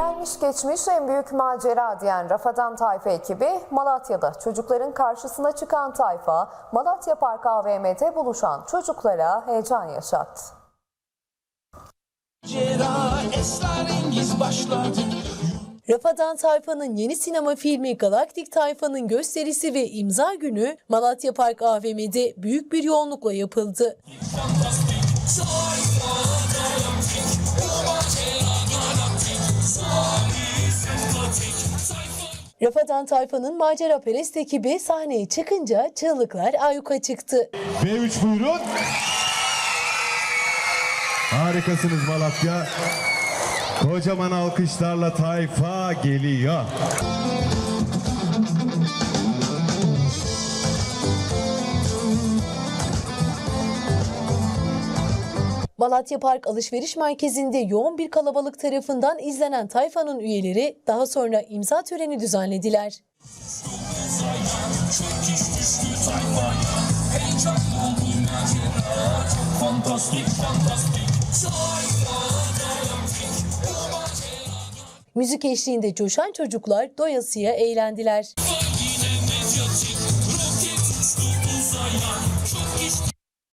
Gelmiş geçmiş en büyük macera diyen Rafadan Tayfa ekibi Malatya'da çocukların karşısına çıkan tayfa Malatya Park AVM'de buluşan çocuklara heyecan yaşattı. Rafadan Tayfa'nın yeni sinema filmi Galaktik Tayfa'nın gösterisi ve imza günü Malatya Park AVM'de büyük bir yoğunlukla yapıldı. Rafadan Tayfa'nın macera perest ekibi sahneye çıkınca çığlıklar ayyuka çıktı. B3 buyurun. Harikasınız Malatya. Kocaman alkışlarla tayfa geliyor. Malatya Park Alışveriş Merkezi'nde yoğun bir kalabalık tarafından izlenen tayfanın üyeleri daha sonra imza töreni düzenlediler. Müzik eşliğinde coşan çocuklar doyasıya eğlendiler. Yine medyatik roket uçtu.